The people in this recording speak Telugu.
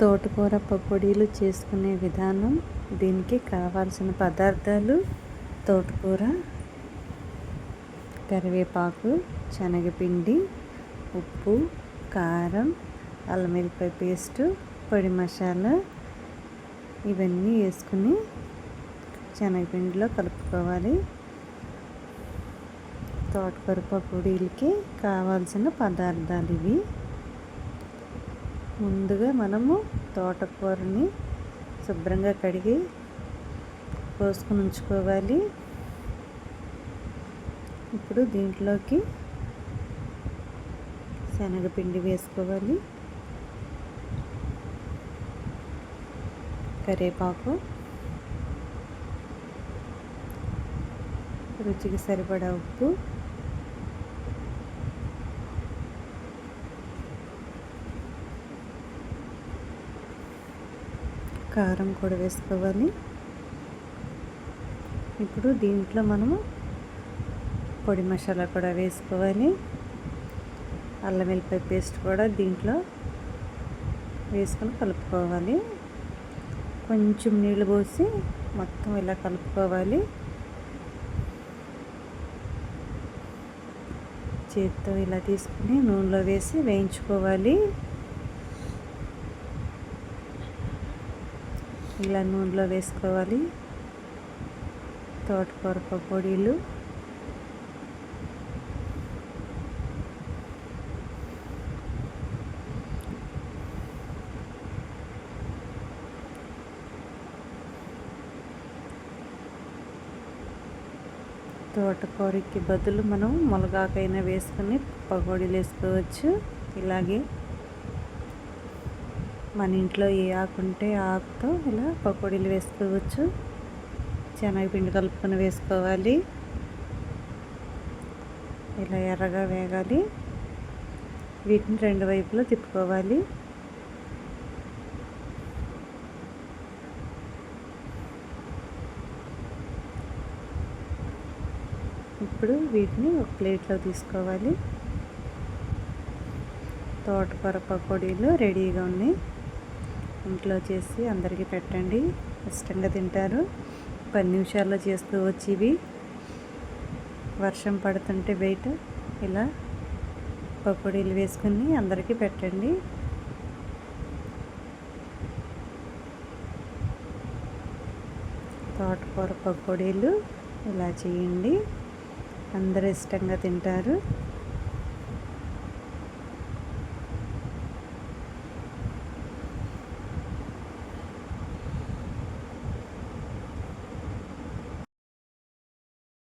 తోటకూర పకోడీలు చేసుకునే విధానం దీనికి కావాల్సిన పదార్థాలు తోటకూర కరివేపాకు శనగపిండి ఉప్పు కారం అల్లం వెల్లిపాయ పేస్టు పొడి మసాలా ఇవన్నీ వేసుకుని శనగపిండిలో కలుపుకోవాలి. తోటకూర పకోడీలకి కావాల్సిన పదార్థాలు ఇవి. ముందుగా మనము తోటకూరని శుభ్రంగా కడిగి కోసుకుని ఉంచుకోవాలి. ఇప్పుడు దీంట్లోకి శనగపిండి వేసుకోవాలి. కరివేపాకు. రుచికి సరిపడా ఉప్పు. కారం కూడా వేసుకోవాలి. ఇప్పుడు దీంట్లో మనము పొడి మసాలా కూడా వేసుకోవాలి. అల్లం వెల్లిపాయ పేస్ట్ కూడా దీంట్లో వేసుకొని కలుపుకోవాలి. కొంచెం నీళ్ళు పోసి మొత్తం ఇలా కలుపుకోవాలి. చేతితో ఇలా తీసుకుని నూనెలో వేసి వేయించుకోవాలి. ఇలా నూనెలో వేసుకోవాలి. తోటకూర పకోడీలు తోటకూరకి బదులు మనం మునగాకైనా వేసుకొని పకోడీలు వేసుకోవచ్చు. ఇలాగే మన ఇంట్లో ఏ ఆకు ఉంటే ఆకుతో ఇలా పకోడీలు వేసుకోవచ్చు. శనగపిండి కలుపుకొని వేసుకోవాలి. ఇలా ఎర్రగా వేగాలి. వీటిని రెండు వైపులా తిప్పుకోవాలి. ఇప్పుడు వీటిని ఒక ప్లేట్లో తీసుకోవాలి. తోటకూర పకోడీలు రెడీగా ఉన్నాయి. ఇంట్లో చేసి అందరికీ పెట్టండి. ఇష్టంగా తింటారు. పది నిమిషాల్లో చేస్తూ ఇవి. వర్షం పడుతుంటే బయట ఇలా పకోడీలు వేసుకుని అందరికీ పెట్టండి. తోటకూర పకోడీలు ఇలా చేయండి. అందరూ ఇష్టంగా తింటారు.